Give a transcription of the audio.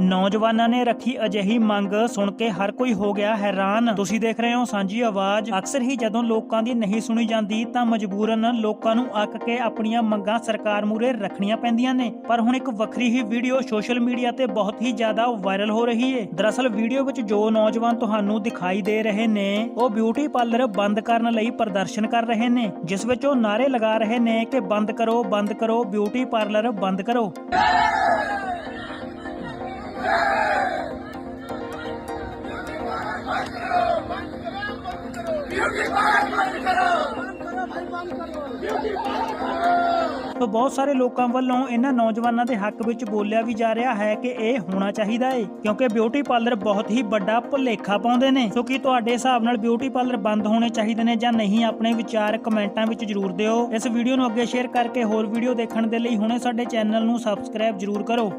ਨੌਜਵਾਨਾਂ ਨੇ ਰੱਖੀ ਅਜਿਹੀ ਮੰਗ ਸੁਣ ਕੇ ਹਰ ਕੋਈ ਹੋ ਗਿਆ ਹੈਰਾਨ। ਤੁਸੀਂ ਦੇਖ ਰਹੇ ਹੋ ਸਾਂਝੀ ਆਵਾਜ਼। ਅਕਸਰ ਹੀ ਜਦੋਂ ਲੋਕਾਂ ਦੀ ਨਹੀਂ ਸੁਣੀ ਜਾਂਦੀ ਤਾਂ ਮਜਬੂਰਨ ਲੋਕਾਂ ਨੂੰ ਅੱਕ ਕੇ ਆਪਣੀਆਂ ਮੰਗਾਂ ਸਰਕਾਰ ਮੂਰੇ ਰੱਖਣੀਆਂ ਪੈਂਦੀਆਂ ਨੇ। ਪਰ ਹੁਣ ਇੱਕ ਵੱਖਰੀ ਹੀ ਵੀਡੀਓ ਸੋਸ਼ਲ ਮੀਡੀਆ ਤੇ ਬਹੁਤ ਹੀ ਜ਼ਿਆਦਾ ਵਾਇਰਲ ਹੋ ਰਹੀ ਹੈ ਦਰਅਸਲ ਵੀਡੀਓ ਵਿੱਚ ਜੋ ਨੌਜਵਾਨ ਤੁਹਾਨੂੰ ਦਿਖਾਈ ਦੇ ਰਹੇ ਨੇ, ਉਹ ਬਿਊਟੀ ਪਾਰਲਰ ਬੰਦ ਕਰਨ ਲਈ ਪ੍ਰਦਰਸ਼ਨ ਕਰ ਰਹੇ ਨੇ, ਜਿਸ ਵਿੱਚ ਉਹ ਨਾਰੇ ਲਗਾ ਰਹੇ ਨੇ ਕਿ ਬੰਦ ਕਰੋ ਬੰਦ ਕਰੋ, ਬਿਊਟੀ ਪਾਰਲਰ ਬੰਦ ਕਰੋ। ਤਾਂ ਬਹੁਤ ਸਾਰੇ ਲੋਕਾਂ ਵੱਲੋਂ ਇਹਨਾਂ ਨੌਜਵਾਨਾਂ ਦੇ ਹੱਕ ਵਿੱਚ ਬੋਲਿਆ ਵੀ ਜਾ ਰਿਹਾ ਹੈ ਕਿ ਇਹ ਹੋਣਾ ਚਾਹੀਦਾ ਹੈ ਕਿਉਂਕਿ ਬਿਊਟੀ ਪਾਰਲਰ ਬਹੁਤ ਹੀ ਵੱਡਾ ਭੁਲੇਖਾ ਪਾਉਂਦੇ ਨੇ। ਸੋ ਕੀ ਤੁਹਾਡੇ ਹਿਸਾਬ ਨਾਲ ਬਿਊਟੀ ਪਾਰਲਰ ਬੰਦ ਹੋਣੇ ਚਾਹੀਦੇ ਨੇ ਜਾਂ ਨਹੀਂ? ਆਪਣੇ ਵਿਚਾਰ ਕਮੈਂਟਾਂ ਵਿੱਚ ਜਰੂਰ ਦਿਓ। ਇਸ ਵੀਡੀਓ ਨੂੰ ਅੱਗੇ ਸ਼ੇਅਰ ਕਰਕੇ ਹੋਰ ਵੀਡੀਓ ਦੇਖਣ ਦੇ ਲਈ ਹੁਣੇ ਸਾਡੇ ਚੈਨਲ ਨੂੰ ਸਬਸਕ੍ਰਾਈਬ ਜਰੂਰ ਕਰੋ।